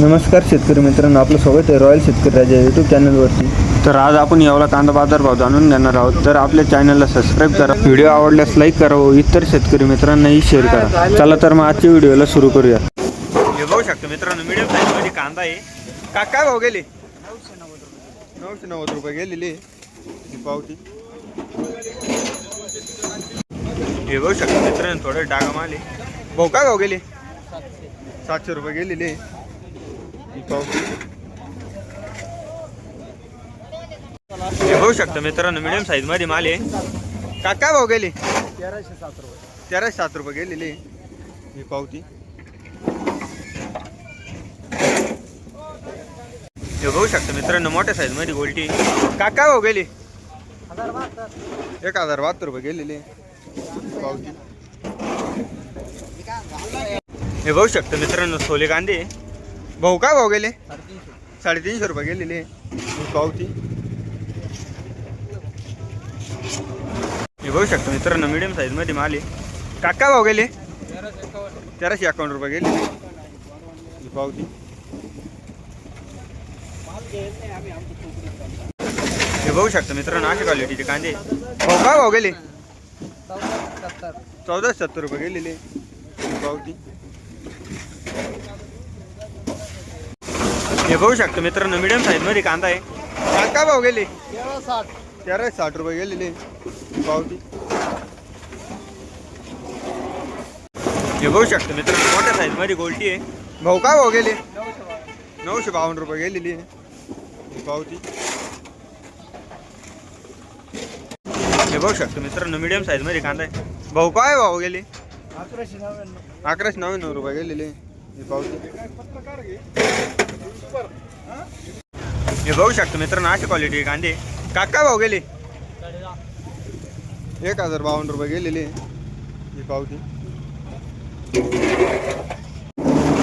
नमस्कार शेतकरी मित्रांनो आपलं स्वागत आहे रॉयल शेतकरी राजा यूट्यूब चॅनलवरती तर आज आपण यावला कांदा बाजार भाव जाणून घेणार आहोत. तर आपल्या चॅनलला सबस्क्राईब करा. व्हिडिओ आवडल्यास लाईक करा व इतर शेतकरी मित्रांनाही शेअर करा. चला तर मग आजच्या व्हिडिओला सुरू करूया. हे बघू शकतो मित्रांनो मीडियम साईजमध्ये कांदा आहे. का काय भाव गेले? नऊशे नव्वद रुपये गेलेले. ही पावती. हे बघू शकतो मित्रांनो थोडं डागा माले भाऊ काय भाव गेले? सातशे रुपये गेलेले. ही पावती हे बघू शकतो मित्रांनो. मिडियम साईजमध्ये माल आहे. का काय भाव गेली? तेराशे सात रुपये. तेराशे सात रुपये गेलेली ही पावती. हे होऊ शकतं मित्रांनो. मोठ्या साईजमध्ये गोल्टी. का काय भाव गेली? एक हजार बहात्तर रुपये गेलेले पावती. हे बघू शकतं मित्रांनो. सोले कांदे. भाऊ काय भाव गेले? साडेतीनशे. रुपये गेलेले. पावती हे बघू शकतो मित्रांनो मिडियम साईजमध्ये माल आहे. काका भाव गेले? तेराशे अकाउंट रुपये गेलेले. ही पावती हे बघू शकतो मित्रांनो अशा क्वालिटीचे कांदे. भाऊ काय भाव गेले? चौदाशे सत्तर. रुपये गेलेले. पावती हे बघू शकतो मित्रांनो मिडियम साईजमध्ये कांदा आहे. काय काय भाव गेले? तेरा साठ तेरा साठ रुपये गेलेले. पावती. हे बघू शकतो मित्रांनो मोठ्या साईजमध्ये गोल्टी आहे. भाऊ काय भाव गेले? नऊशे बावन्न रुपये गेलेली. आहे पावती. हे बघू शकतो मित्रांनो मिडियम साईजमध्ये कांदा आहे. भाऊ काय भाव गेले? अकराशे नव्याण्णव. अकराशे नव्याण्णव रुपये गेलेले. हे पावती. हे बघू शकतो मित्रांनो अशी क्वालिटी कांदे. काका भाव गेले. एक हजार बावन्न रुपये गेलेले. ही पावती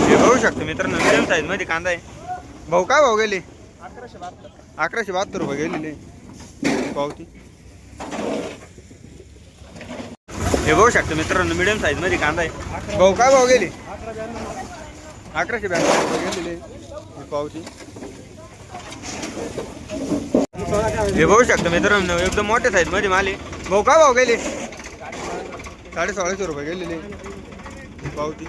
हे बघू शकतो मित्रांनो मिडियम साईजमध्ये कांदा आहे. भाऊ काय भाव गेले? अकराशे बहात्तर अकराशे बहात्तर रुपये गेलेले. पावती हे बघू शकतो मित्रांनो मिडियम साईजमध्ये कांदा आहे. भाऊ काय भाव गेले? अकरा अकराशे ब्याण्णव रुपये गेलेले ही पावती. हे बघू शकतो मित्रांनो एकदम मोठ्या साईजमध्ये माल का भाऊ काय गेले? साडे सोळाशे रुपये गेलेले. पावती.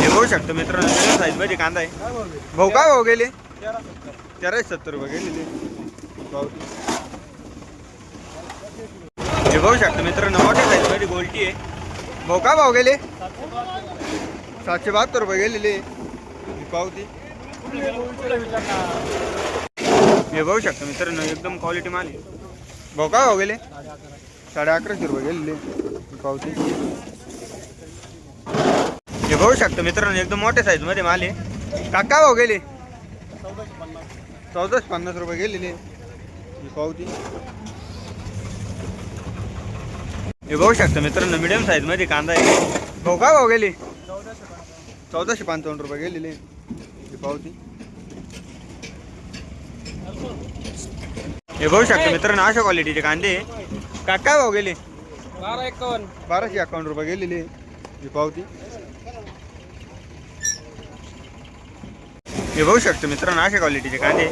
हे बघू शकतो मित्रांनो साईजमध्ये कांदा आहे. भाऊ का भाऊ काय गेले? सत्तर तेराशे सत्तर रुपये गेलेले. पावती. हे बघू शकतो मित्रांनो मोठ्या साईजमध्ये आहे. भाऊ काय भाव गेले? सातशे बहात्तर रुपये गेलेले. ही पावती. हे बघू शकतो मित्रांनो एकदम क्वालिटी माल आहे. भाऊ काय भाऊ गेले? साडे अकराशे रुपये गेलेले. ही पावती. हे बघू शकता मित्रांनो एकदम मोठ्या साईजमध्ये माल आहे. काका भाऊ गेले? चौदाशे पन्नास. चौदाशे पन्नास रुपये गेलेले. ही पावती. हे बघू शकतो मित्रांनो मिडियम साईजमध्ये कांदा आहे. भाऊ काय भाव गेले? चौदाशे पंचावन्न रुपये गेलेले. ही पावती. हे बघू शकतो मित्रांनो अशा क्वालिटीचे कांदे. का काय भाव गेले? बारा एकावन्न. बाराशे अकाउंट रुपये गेलेले. ही पावती. हे बघू शकतो मित्रांनो अशा क्वालिटीचे कांदे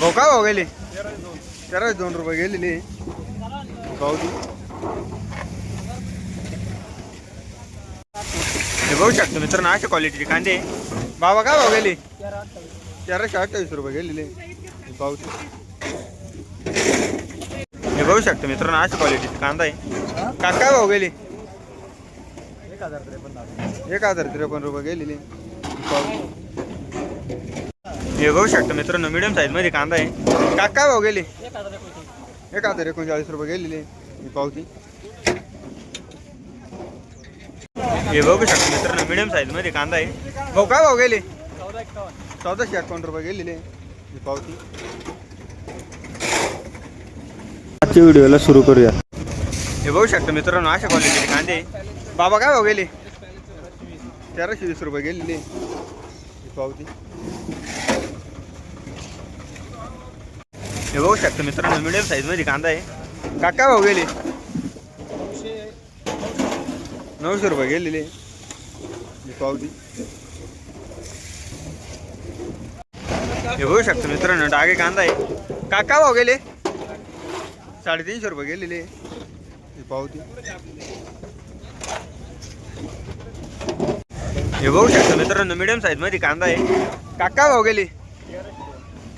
भाऊ काय भाव गेले? तेराशे दोन रुपये गेलेले. पावती. बघू शकतो मित्रांनो अशा क्वालिटीचे कांदे. बाबा काय भाव गेले? चारशे अठ्ठावीस रुपये गेलेले. पाहू हे बघू शकतो मित्रांनो अशा क्वालिटीचे कांदा आहे. का काय भाव गेले? एक हजार त्रेपन्न एक हजार त्रेपन्न रुपये गेलेले. ही हे बघू शकतो मित्रांनो मिडियम साईजमध्ये कांदा आहे. का काय भाव गेले? एक हजार एकोणचाळीस रुपये गेलेले. मी पावती हे बघू शकतो मित्रांनो मिडियम साईजमध्ये कांदा आहे. भाऊ काय भाव गेले? चौदाशे अकाउंट रुपये गेलेले ही पावती. आजच्या व्हिडिओला सुरू करूया. हे बघू शकतो मित्रांनो अशा क्वालिटीचे कांदे बाबा काय भाव गेले? तेराशे वीस रुपये गेलेले ही पावती. हे बघू शकतो मित्रांनो मिडियम साईजमध्ये कांदा आहे. काका भाव गेले? नऊशे रुपये गेलेले. पावती. हे बघू शकतो मित्रांनो डागे कांदा आहे. काका भाव गेले. साडेतीनशे रुपये गेलेले. हे पावती. हे बघू शकतो मित्रांनो मिडियम साईजमध्ये कांदा आहे. काका भाव गेले.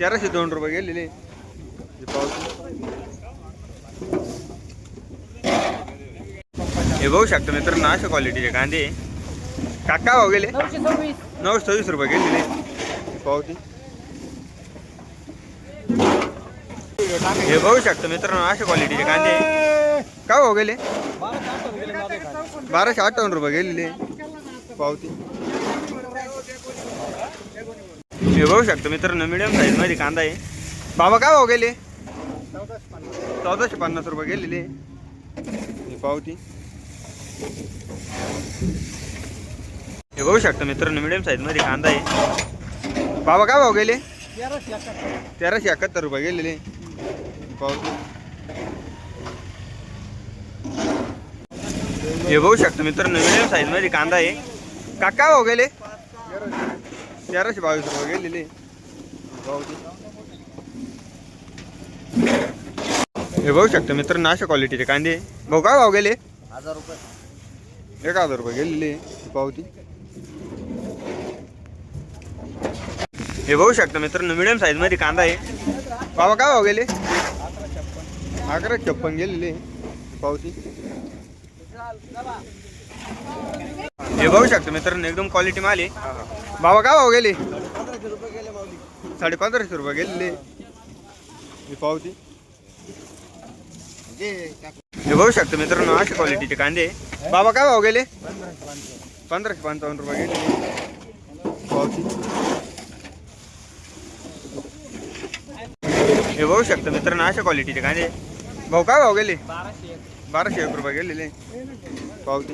तेराशे दोन रुपये गेलेले. हे पावती. हे बघू शकतो मित्रांनो अशा क्वालिटीचे कांदे. काका भाव गेले. नऊशे सव्वीस. रुपये गेलेले ही पावती. हे बघू शकतो मित्रांनो अशा क्वालिटीचे कांदे. का भाव गेले? बाराशे गेले अठ्ठावन्न रुपये गेलेले. पावती. हे बघू शकतो मित्रांनो मिडियम साईजमध्ये कांदा आहे. बाबा काय भाव गेले? चौदाशे पन्नास रुपये गेलेले. ही पावती. हे बघू शकतो मित्रांनो मिडियम साईजमध्ये कांदा आहे. बाबा काय भाव गेले? तेराशे एकाहत्तर. रुपये गेलेले. हे बघू शकतो मित्रांनो मिडियम साईजमध्ये कांदा आहे. काका भाव गेले? तेराशे बावीस रुपये गेलेले. हे बघू शकतो मित्रांनो अशा क्वालिटीचे कांदे. भाऊ काय भाव गेले? हजार रुपये. एक हजार रुपये गेलेले पावती. हे बघू शकता मित्रांनो मिडियम साईजमध्ये कांदा आहे. बाबा काय भाव गेले? अकरा छप्पन गेलेले पावती. हे बघू शकता मित्रांनो एकदम क्वालिटी माल आहे. बाबा काय भाव गेले? रुपये साडे पंधराशे रुपये गेलेले ही पावती. हे बघू शकतो मित्रांनो अशा क्वालिटीचे कांदे बाबा काय भाव गेले? पंधराशे पंचावन्न रुपये गेलेले हे बघू शकतो मित्रांनो अशा क्वालिटीचे कांदे भाऊ काय भाव गेले? बाराशे एक रुपये गेलेले. पावती.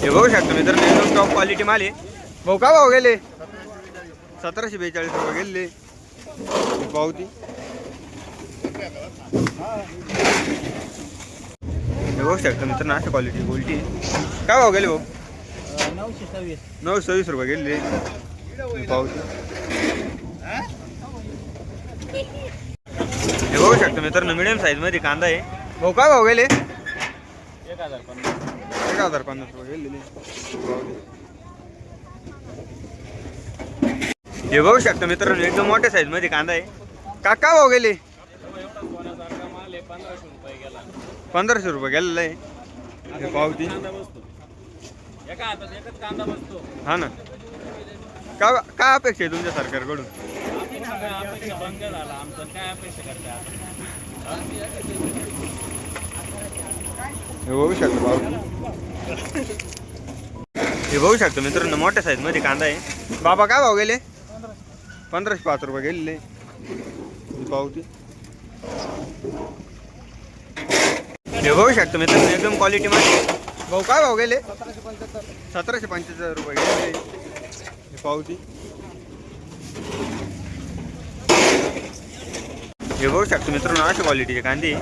हे बघू शकतो मित्रांनो एकदम टॉप क्वालिटी माल आहे. भाऊ काय भाव गेले? सतराशे बेचाळीस रुपये गेलेले. पावती. हे बघू शकतो मित्रांनो अशा क्वालिटी गोल्टी. काय भाव गेले भाऊ? नऊशे सव्वीस. नऊ सव्वीस रुपये गेले. पावती हे बघू शकतो मित्रांनो मिडियम साईजमध्ये कांदा आहे. भाऊ काय भाव गेले? एक हजार पन्नास एक हजार पन्नास रुपये गेलेले हे बघू शकतो मित्रांनो एकदम मोठ्या साईजमध्ये कांदा आहे. काका भाव गेले एवढा सोन्यासारखा माल आहे पंधराशे रुपये गेला पंधराशे रुपये गेलेलं आहे. हे पावती. हा ना. का काय अपेक्षा आहे तुमच्या सरकारकडून? हे बघू शकतो भाऊ हे बघू शकतो मित्रांनो मोठ्या साईजमध्ये कांदा आहे. बाबा काय भाव गेले? पंधराशे पाच रुपये गेलेले. पावती. हे बघू शकतो मित्रांनो एकदम क्वालिटी मध्ये. भाऊ काय भाव गेले? सतराशे पंच्याहत्तर रुपये ही पावती. हे बघू शकतो मित्रांनो अशा क्वालिटीचे कांदे.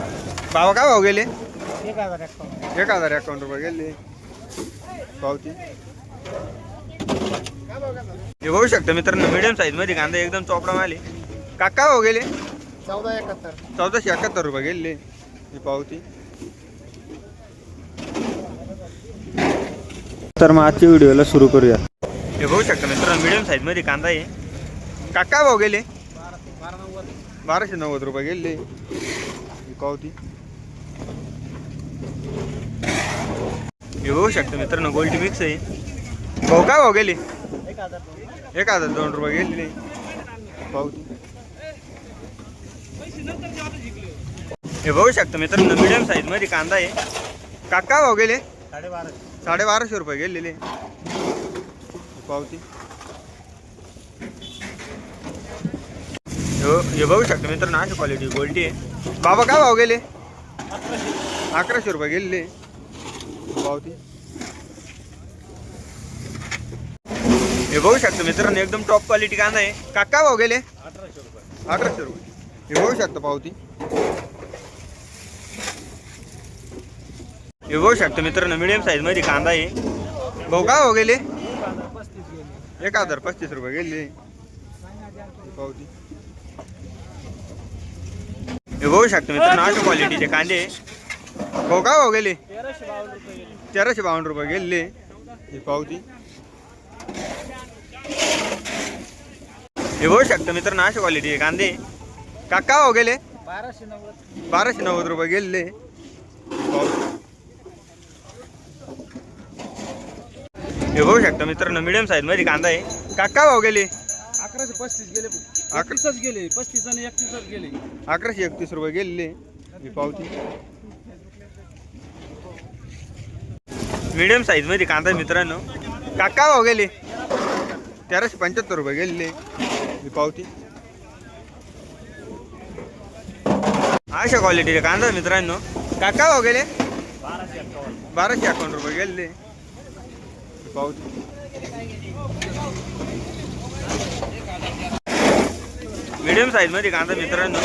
बाबा काय भाव गेले? एक हजार अकाउंट रुपये गेले. पावती. हे बघू शकतो मित्रांनो मिडियम साईजमध्ये कांदा एकदम चोपडा माले काका हो गेले? चौदा एकाहत्तर. चौदाशे एकाहत्तर रुपये गेले. ही पावती. तर मग आजच्या व्हिडिओला सुरू करूया. हे बघू शकतो मित्रांनो मिडियम साईजमध्ये कांदा आहे. काका भाव गेले? बारा नव्वद बाराशे नव्वद रुपये गेले. ही हे बघू शकतो मित्रांनो गोल्ड मिक्स आहे. भाऊ काय भाव गेले? एक हजार दोन एक हजार दोन रुपये गेलेले पावती हे बघू शकतो मित्रांनो मिडियम साईजमध्ये कांदा आहे. काका भाव गेले? साडेबाराशे साडेबाराशे रुपये गेलेले. पावती. हे हे बघू शकतो मित्रांनो अशी क्वालिटी गोल्टी आहे. बाबा काय भाव गेले? अकराशे रुपये गेलेले. पावती. हे बघू शकतो मित्रांनो एकदम टॉप क्वालिटी कांदा आहे. काका भाव गेले? अकराशे रुपये. अकराशे रुपये. हे बघू शकतो पावती. हे बघू शकतो मित्रांनो मिडियम साईजमध्ये कांदा आहे. भाऊ काय हो गेले? एक हजार पस्तीस रुपये गेले. पावती. हे बघू शकतो मित्रांनो अशा क्वालिटीचे कांदे भाऊ काय हो गेले? तेराशे बावन्न रुपये गेले. हे पावती. हे बघू शकतो मित्रांनो अशा क्वालिटीचे कांदे काका हो गेले? बाराशे नव्वद. बाराशे नव्वद रुपये गेले. पावती. हे बघू शकता मित्रांनो मिडियम साईजमध्ये कांदा आहे. काका भाव गेले? अकराशे पस्तीस गेले अकरा- एकतीसच गेले पस्तीस आणि एकतीसच गेले. अकराशे एकतीस रुपये गेले ही पावती. मिडियम साईजमध्ये कांदा आहे मित्रांनो. काका भाव गेले? तेराशे पंच्याहत्तर रुपये गेले ही पावती. अशा क्वालिटीचे कांदा मित्रांनो. काका भाव गेले? बाराशे अकाउंट रुपये गेले ही पावती मिडियम साईजमध्ये कांदा मित्रांनो.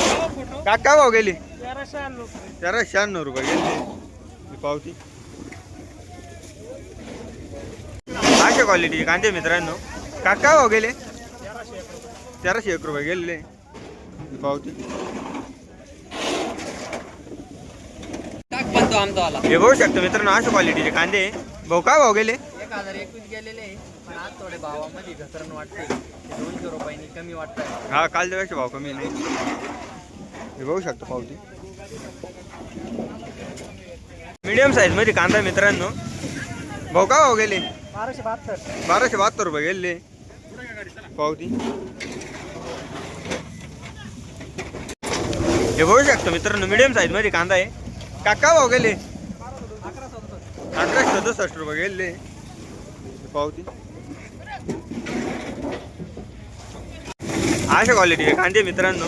काका भाव गेली. तेराशे शहाण्णव रुपये गेले. पावती. अशा क्वालिटी कांदे मित्रांनो. काका भाव गेले. तेराशे एक रुपये गेलेले पावती. बनतो आमचा हे बघू शकतो मित्रांनो अशा क्वालिटीचे कांदे. भाऊ काय भाव गेले? हजार एकवीस गेलेले पण आज थोडे भावामध्ये घसरण वाटते. दोनशे रुपयांनी कमी हा काल दिवशी भाव कमी नाही हे बघू शकतो पावती. मीडियम साईजमध्ये कांदा मित्रांनो. भाऊ का भाव गेले? बाराशे बहात्तर. बाराशे बहात्तर रुपये गेले. पावती. हे बघू शकतो मित्रांनो मीडियम साईजमध्ये कांदा आहे. काका भाव गेले? अकराशे सदुसष्ट रुपये गेले. पावती? अशा क्वालिटी आहे. कांदे मित्रांनो.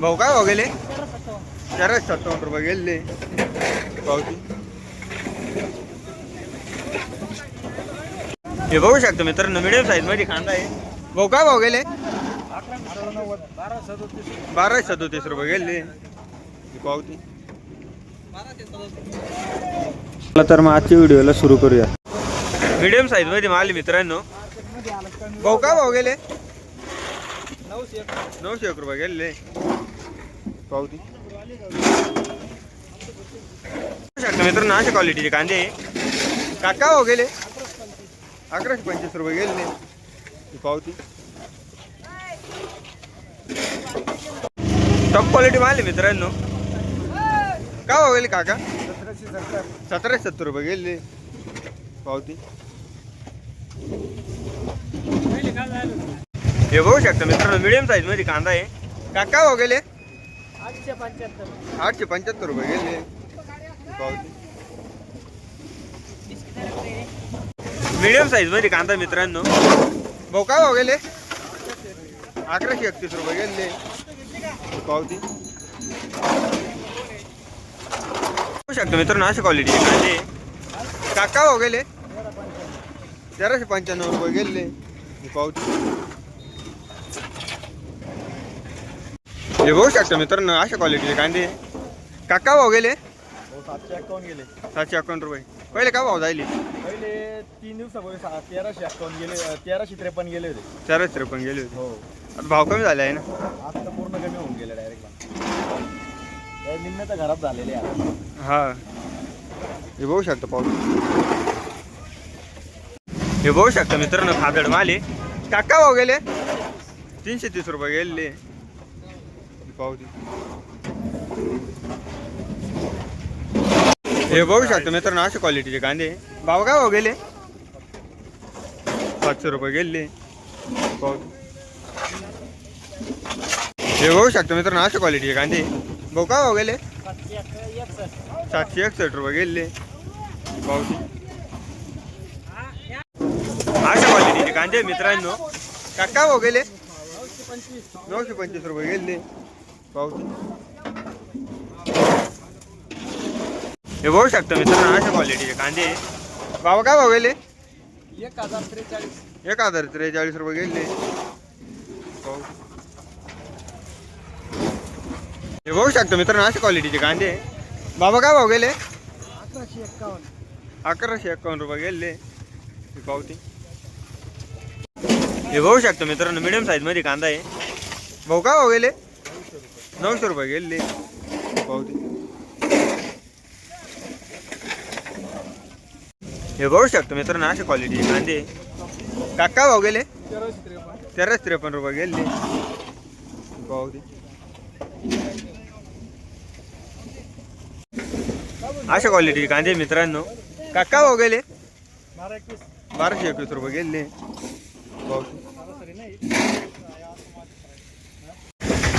भाऊ काय भाऊ गेले? चारच सत्तावन्न रुपये गेले. पावती. हे बघू शकतो मित्रांनो मिडियम साईजमध्ये कांदा आहे. भाऊ काय भाऊ गेले? बारा सदोतीस बाराशे सदोतीस रुपये गेले. ही पावती. तर मग आजच्या व्हिडिओला सुरू करूया. मिडियम साईजमध्ये माल आहे मित्रांनो मार्केटमध्ये आलं कमी भाऊ काय भाव गेले नऊशे एक नऊशे एक रुपये गेले पावती बघू शकता मित्रांनो अशा क्वालिटीचे कांदे आहे. काका भाव गेले अकराशे पंचवीस रुपये गेले ही पावती टॉप क्वालिटी माल आहे मित्रांनो का भाव गेले काका सतराशे सत्तर सतराशे सत्तर रुपये गेले पावती हे बघू शकता मित्रांनो मिडियम साईजमध्ये कांदा आहे. काका भाव गेले? आठशे पंच्याहत्तर आठशे पंच्याहत्तर रुपये गेले. मिडियम साईजमध्ये कांदा मित्रांनो. भाऊ काय हो गेले? अकराशे एकतीस रुपये गेले. पावती. बघू शकतो मित्रांनो अशी क्वालिटीचे कांदे. काका हो गेले? तेराशे पंच्याण्णव रुपये गेले. पावती हे बघू शकतो मित्रांनो अशा क्वालिटीचे कांदे. काका भाव गेले? हो सातशे अकाउंट गेले. सातशे अकाउंट रुपये. पहिले का भाव जायले? पहिले तीन दिवसापूर्वी सा- तेराशे अकाउंट गेले तेराशे त्रेपन्न गेले होते. चारच त्रेपन्न गेले होते. हो. आता भाव कमी झाले आहे ना? आता पूर्ण कमी होऊन गेले डायरेक्ट निम्मे तर घरात झालेले आहे. हा. हे बघू शकता पाऊस हे बघू शकता मित्रांनो खादड माले. काका भाऊ गेले. तीनशे तीस रुपये गेले पावती हे बघू शकता मित्रांनो अशा क्वालिटीचे कांदे. भाव काय भाऊ गेले? सातशे रुपये गेले पावती हे बघू शकता मित्रांनो अशा क्वालिटीचे कांदे. भाऊ काय भाऊ गेले? सातशे एकसष्ट. रुपये गेले पावती कांदे मित्रांनो. काका भाऊ गेले. नऊशे पंचवीस रुपये गेले. पावती हे बघू शकता मित्रांनो अशा क्वालिटीचे कांदे बाबा काय भाव गेले? एक हजार त्रेचाळीस. एक हजार त्रेचाळीस रुपये गेले. हे बघू शकता मित्रांनो अशा क्वालिटीचे कांदे बाबा काय भाव गेले? अकराशे एक्कावन्न अकराशे एकावन्न रुपये गेले. ही पावती. हे बघू शकतो मित्रांनो मिडियम साईजमध्ये कांदा आहे. भाऊ का भाऊ गेले? नऊशे रुपये गेले. भाऊ हे बघू शकतो मित्रांनो अशा क्वालिटी कांदे. काका भाऊ गेले? तेराशे त्रेपन्न रुपये गेले. भाऊ अशा क्वालिटी कांदे मित्रांनो. काका भाऊ गेले? बाराशे एकवीस रुपये गेले.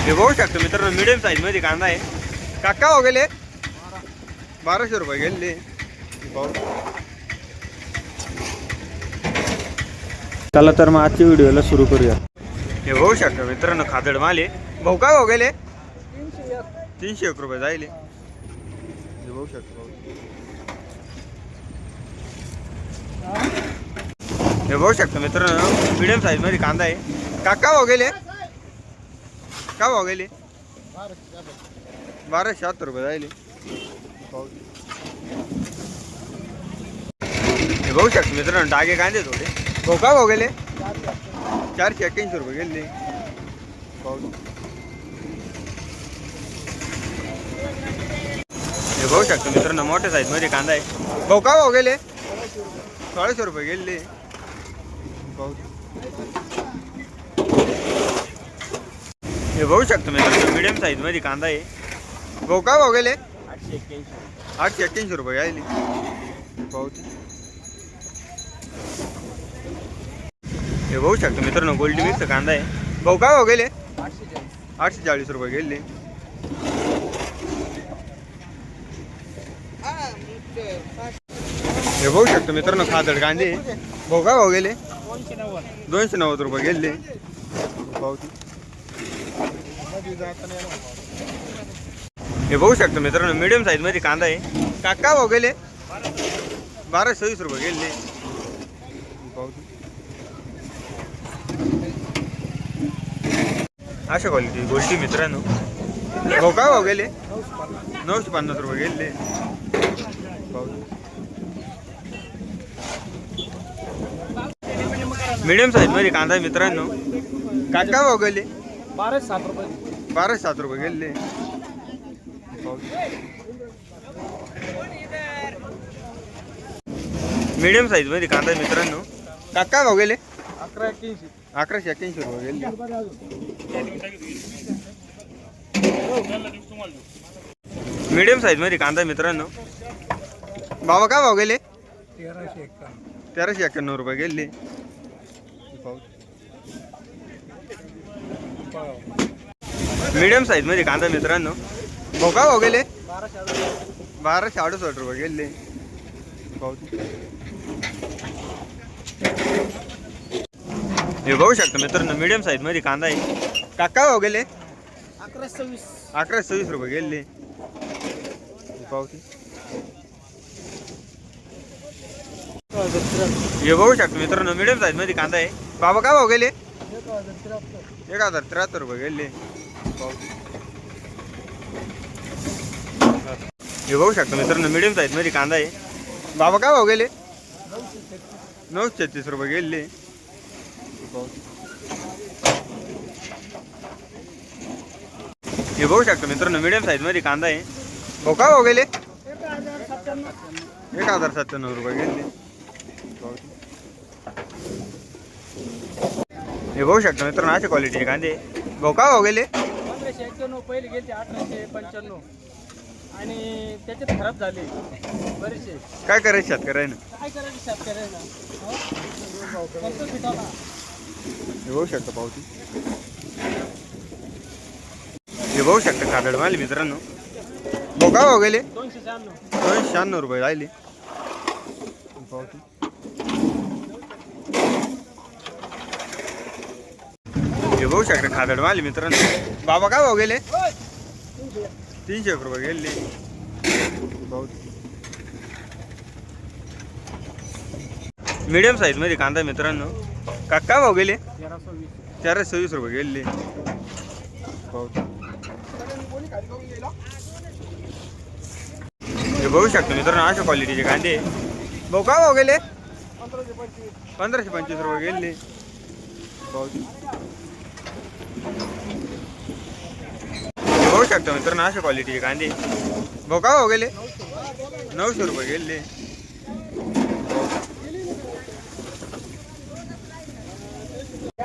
हे बघू शकतो मित्रांनो मिडियम साईजमध्ये कांदा आहे. काका हो गेले. बाराशे रुपये गेले. चला तर मग आजच्या व्हिडिओला सुरू करूया. हे बघू शकतो मित्रांनो खादड माले भाऊ काय हो गेले? तीनशे एक तीनशे एक रुपये जायले. हे बघू शकतो हे बघू शकतो मित्रांनो मिडियम साईजमध्ये कांदा आहे. काका भाव गेले? का भाव गेले? बाराशे शहात्तर रुपये राहिले. हे बघू शकतो मित्रांनो डागे कांदे थोडे. भाऊ का भाव गेले? चारशे एक्क्याऐंशी रुपये गेले. हे बघू शकतो मित्रांनो मोठ्या साईजमध्ये कांदा आहे. भाऊ का भाव गेले? सोळाशे रुपये गेले. हे बघू शकतो मित्रांनो मिडियम साईजमध्ये कांदा आहे. भाऊ का भाव गेले? आठशे एक्क्याऐंशी. आठशे एक्क्याऐंशी रुपये आले हे बघू शकतो मित्रांनो गोल्डी मिक्स कांदा आहे. भाऊ का भाव गेले? आठशे चाळीस. रुपये गेले. हे बघू शकतो मित्रांनो खादड कांदे. भाऊ का भाव गेले? दोनशे नव्वद दोनशे नव्वद रुपये गेले पावती हे बघू शकतो मित्रांनो मिडियम साईजमध्ये कांदा आहे काका भाव गेले बारा सव्वीस रुपये गेले पावती अशा क्वालिटी गोष्टी मित्रांनो भाऊ काय भाव गेले नऊशे पन्नास रुपये गेले मिडियम साईजमध्ये कांदा आहे मित्रांनो काका भाव गेले? बाराशे सात रुपये. बाराशे सात रुपये गेले. मिडियम साईजमध्ये कांदा आहे मित्रांनो काका भाव गेले? अकरा एक्क्याऐंशी अकराशे एक्क्याऐंशी रुपये गेले. मिडियम साईजमध्ये कांदा आहे मित्रांनो. बाबा काय भाव गेले? तेराशे एक्कावन्न. तेराशे एक्क्याण्णव रुपये गेले. मिडियम साईजमध्ये कांदा मित्रांनो. भाऊ काय गेले. बाराशे अडुसष्ट रुपये गेले. हे बघू शकता मित्रांनो मिडियम साईजमध्ये कांदा आहे. काका भाव गेले. अकरा सव्वीस अकरा सव्वीस रुपये गेले. पावती हे बघू शकतो मित्रांनो मिडियम साईजमध्ये कांदा आहे. बाबा काय भाव गेले? एक हजार त्र्याहत्तर. रुपये गेले. हे बघू शकतो मित्रांनो मिडियम साईजमध्ये कांदा आहे. बाबा काय भाव गेले? नऊशे छत्तीस रुपये गेले. हे बघू शकतो मित्रांनो मिडियम साईजमध्ये कांदा आहे. भाऊ काय भाव गेले? एक हजार सत्त्याण्णव रुपये गेले. हे बघू शकतो मित्रांनो अशा क्वालिटीचे कांदे भाऊ काय भाव गेले? पंधराशे एक्क्याण्णव पहिले गेले अठराशे पंच्याण्णव. आणि त्याच्यात खराब झाले बरेचसे. काय करायचं शेतकऱ्यानं? काय करायचं शेतकऱ्यांना? हो? फक्त हे बघू शकतो पावती. हे बघू शकतो खादड माली मित्रांनो. भाऊ काय भाव गेले? दोनशे शहाण्णव. दोनशे शहाण्णव रुपये राहिले. पावती. बघू शकता खादड माली मित्रांनो. बाबा काय भाऊ गेले? तीनशे एक रुपये गेले. मीडियम साईजमध्ये कांदा मित्रांनो. का काय भाऊ गेले? चारशे सव्वीस रुपये गेले. हे बघू शकतो मित्रांनो अशा क्वालिटीचे कांदे भाऊ का भाऊ गेले? पंधराशे पंचवीस. रुपये गेले भाऊ. हे बघू शकतो मित्रांनो अशा क्वालिटीचे कांदे. भाऊ का भाऊ गेले? नऊशे रुपये गेले.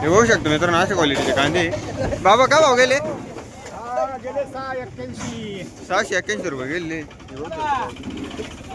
हे बघू शकतो मित्रांनो अशा क्वालिटीचे कांदे. बाबा का भाव गेले? सहाशे एक्क्याऐंशी. रुपये गेले. हे.